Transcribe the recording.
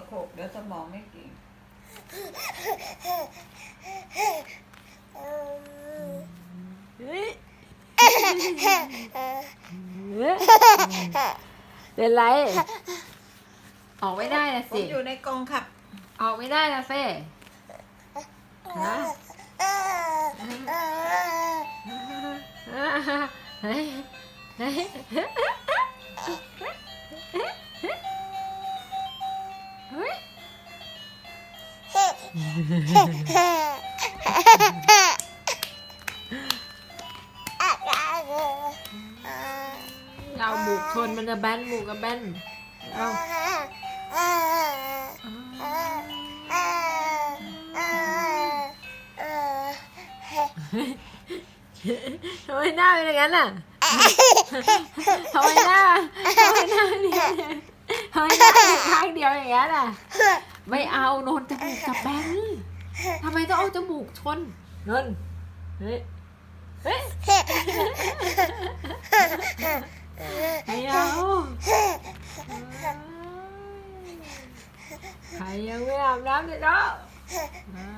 กับโขกเดี๋ยวสมองไม่เก่งเฮ้ยเป็นไร ออกไม่ได้นะผสิ มอยู่ในกรงครับออกไม่ได้นะเซ่ฮะเฮ้ยเฮ้ย เราบุกชนมันจะแบนบุกกับแบนเอาทำไมหน้าเป็นอย่างนั้นอะทำไมหน้าทำไมหน้าเป็นอ ย่างนั้นทำไมหน้าเป็นข้างเดียวอย่างนั้นอะไม่เอาโนนจมูกกับแบนทำไมต้องเอาจมูกชนนนเฮ้ยเฮ้ยไม่เอาใครยังไม่อาบน้ำเลยเนาะอ่า